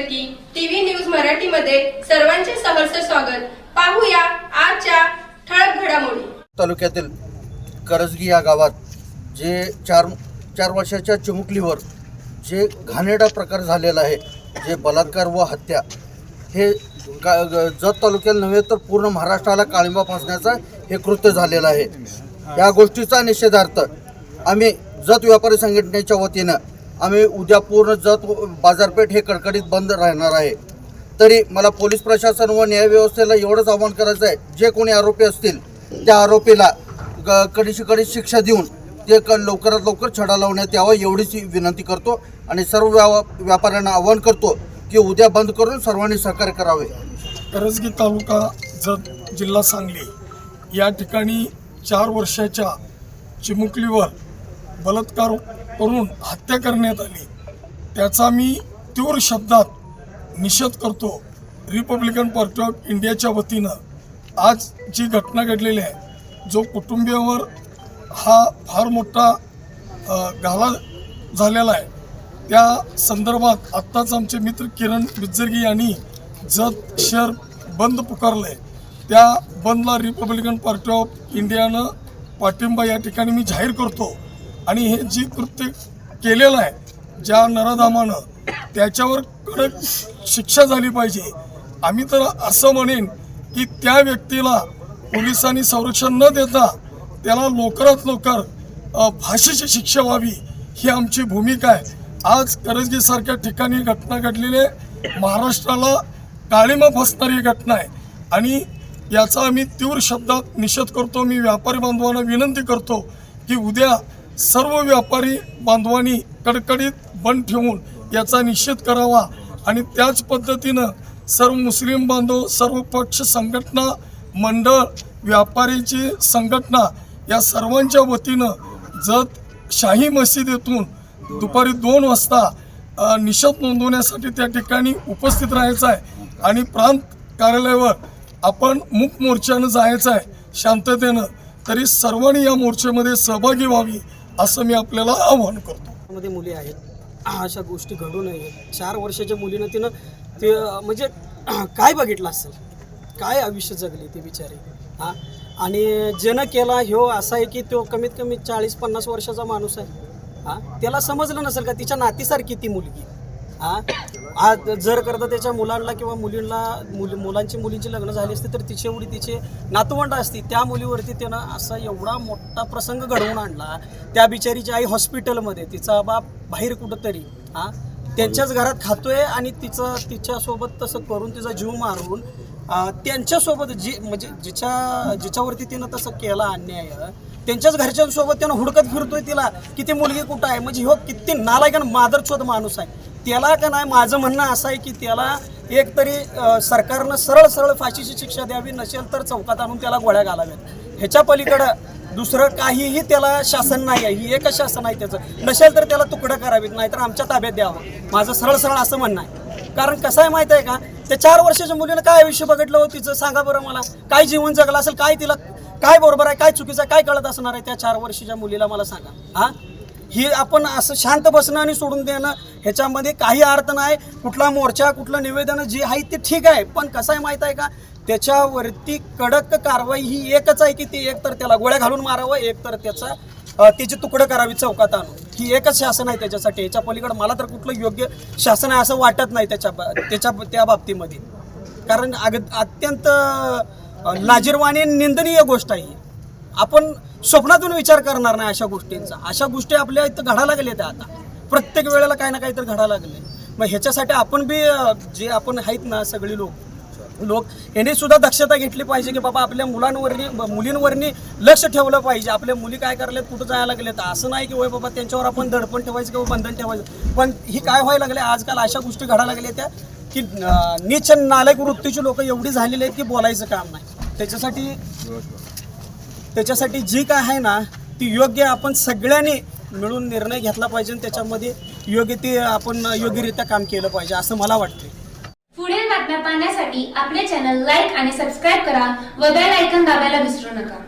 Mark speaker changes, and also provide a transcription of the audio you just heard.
Speaker 1: की TV news मराठीमध्ये सर्वांचे सहर्ष स्वागत. पाहूया आजच्या ठळक घडामोडी.
Speaker 2: तालुक्यातील करजगी या गावात जे चार चार वर्षाच्या चिमुकलीवर जे घाणेरडा प्रकार झालेला आहे जे बलात्कार व हत्या हे का जत तालुक्याला नव्हे तर पूर्ण महाराष्ट्राला काळिंबा फासण्याचा हे कृत्य झालेलं आहे. या गोष्टीचा निषेधार्थ आम्ही जत व्यापारी संघटनेच्या वतीनं आम्ही उद्या पूर्ण जत बाजारपेठ हे कडकडीत बंद राहणार आहे. तरी मला पोलीस प्रशासन व न्यायव्यवस्थेला एवढंच आव्हान करायचं आहे जे कोणी आरोपी असतील त्या आरोपीला ग- कडीशी कडी शिक्षा देऊन ते क लवकरात लवकर छडा लावण्यात यावं एवढीच विनंती करतो आणि सर्व व्या व्यापाऱ्यांना आवाहन करतो की उद्या बंद करून सर्वांनी सहकार्य करावे.
Speaker 3: करजगी तालुका जत जिल्हा सांगली या ठिकाणी चार वर्षाच्या चिमुकलीवर बलात्कार करून हत्या करण्यात आली. त्याचा मी तीव्र शब्दात निषेध करतो. रिपब्लिकन पार्टी ऑफ इंडियाच्या वतीनं आज जी घटना घडलेली आहे जो कुटुंबियावर हा फार मोठा घाला झालेला आहे. त्या संदर्भात आत्ताच आमचे मित्र किरण बिज्जरगी यांनी जत शहर बंद पुकारलं आहे त्या बंदला रिपब्लिकन पार्टी ऑफ इंडियानं पाठिंबा या ठिकाणी मी जाहीर करतो. आणि हे जी कृत्य केलेलं आहे ज्या नरधामानं त्याच्यावर कडक शिक्षा झाली पाहिजे. आम्ही तर असं म्हणेन की त्या व्यक्तीला पोलिसांनी संरक्षण न देता त्याला लवकरात लवकर फाशीची शिक्षा व्हावी ही आमची भूमिका आहे. आज करजगीसारख्या ठिकाणी घटना घडलेली आहे. महाराष्ट्राला काळीमा फसणारी घटना आहे. आणि याचा आम्ही तीव्र शब्दात निषेध करतो मी व्यापारी बांधवांना विनंती करतो की उद्या सर्व व्यापारी बांधवांनी कडकडीत बंद ठेवून याचा निषेध करावा आणि त्याच पद्धतीनं सर्व मुस्लिम बांधव सर्व पक्ष संघटना मंडळ व्यापारीची संघटना या सर्वांच्या वतीनं जत शाही मशिदीतून दुपारी दोन वाजता निषेध नोंदवण्यासाठी त्या ठिकाणी उपस्थित राहायचं आहे आणि प्रांत कार्यालयावर आपण मूक मोर्चानं जायचं आहे शांततेनं. तरी सर्वांनी या मोर्चामध्ये सहभागी व्हावी. असं मी आपल्याला आव्हान करतो.
Speaker 4: मध्ये मुली आहेत. अशा गोष्टी घडू नये चार वर्षाच्या मुलीनं तिनं ते म्हणजे काय बघितलं असेल? काय आयुष्य जगले ते बिचारे? हा? आणि ज्यानं केला ह्यो असा आहे की तो कमीत कमी चाळीस पन्नास वर्षाचा माणूस आहे. हा? त्याला समजलं नसेल का तिच्या नातीसारखी ती मुलगी? हा? आज जर करता त्याच्या मुलांना किंवा मुलींना मुली मुलांची मुलींची लग्न झाली असती तर तिचे एवढी तिचे नातवंड असती त्या मुलीवरती त्यानं असा एवढा मोठा प्रसंग घडवून आणला. त्या बिचारीची आई हॉस्पिटलमध्ये तिचा बाप बाहेर कुठंतरी हा? त्यांच्याच घरात खातोय आणि तिचं तिच्यासोबत तसं करून तिचा जीव मारून त्यांच्यासोबत जी म्हणजे जिच्या जिच्यावरती तिनं तसं केला अन्याय त्यांच्याच घरच्यांसोबत त्यानं हुडकत फिरतोय तिला की ती मुलगी कुठं आहे? म्हणजे हो किती नालायक मादरचोद माणूस आहे. त्याला का नाही? माझं म्हणणं असं आहे की त्याला एक तरी सरकारनं सरळ सरळ फाशीची शिक्षा द्यावी नसेल तर चौकात आणून त्याला गोळ्या घालाव्यात. ह्याच्या पलीकडं दुसरं काहीही त्याला शासन नाही आहे. ही एकच शासन आहे त्याचं. नसेल तर त्याला तुकडं करावीत नाहीतर आमच्या ताब्यात द्यावं. माझं सरळ सरळ असं म्हणणं आहे. कारण कसं आहे माहीत आहे का? त्या चार वर्षाच्या मुलीनं काय आयुष्य बघितलं हो तिचं? सांगा बरं मला. काय जीवन जगलं असेल? काय तिला काय बरोबर आहे काय चुकीचं आहे काय कळत असणार आहे त्या चार वर्षीच्या मुलीला मला सांगा. हा? ही आपण असं शांत बसणं आणि सोडून देणं ह्याच्यामध्ये काही अर्थ नाही. कुठला मोर्चा कुठलं निवेदन जे आहे ते ठीक आहे पण कसं आहे माहीत आहे का? त्याच्यावरती कडक कारवाई ही एकच आहे की ती एक तर त्याला गोळ्या घालून मारावं एक तर त्याचा त्याची तुकडं करावी चौकात आणून. ही एकच शासन आहे त्याच्यासाठी. याच्या पलीकडं मला तर कुठलं योग्य शासन आहे असं वाटत नाही त्याच्या बा- त्याच्या त्या बाबतीमध्ये. कारण अग अत्यंत लाजीरवाणी निंदनीय गोष्ट आहे आपण स्वप्नातून विचार करणार नाही अशा गोष्टींचा. अशा गोष्टी आपल्या इथं घडा लागल्या त्या आता. प्रत्येक वेळेला काही ना काहीतरी घडा लागले. मग ह्याच्यासाठी आपण बी जे आपण आहेत ना सगळी लोक लोक यांनी सुद्धा दक्षता घेतली पाहिजे की बाबा आपल्या मुलांवरनी मुलींवरनी लक्ष ठेवलं पाहिजे. आपल्या मुली काय करल्यात कुठं जायला लागल्यात असं नाही की वय बाबा त्यांच्यावर आपण दडपण ठेवायचं किंवा बंधन ठेवायचं. पण ही काय व्हायला लागले? आजकाल अशा गोष्टी घडा लागल्या त्या की नीच नालायक वृत्तीची लोक एवढी झालेली आहेत की बोलायचं काम नाही. त्याच्यासाठी त्याच्यासाठी जी काय आहे ना ती योग्य आपण सगळ्यांनी मिळून निर्णय घेतला पाहिजे आणि त्याच्यामध्ये योग्य ते आपण योग्यरित्या काम केलं पाहिजे असं मला वाटतं
Speaker 5: पुढील बातम्या पाहण्यासाठी आपले चॅनल लाईक आणि सबस्क्राईब करा व बेल ऐकन दाबायला विसरू नका.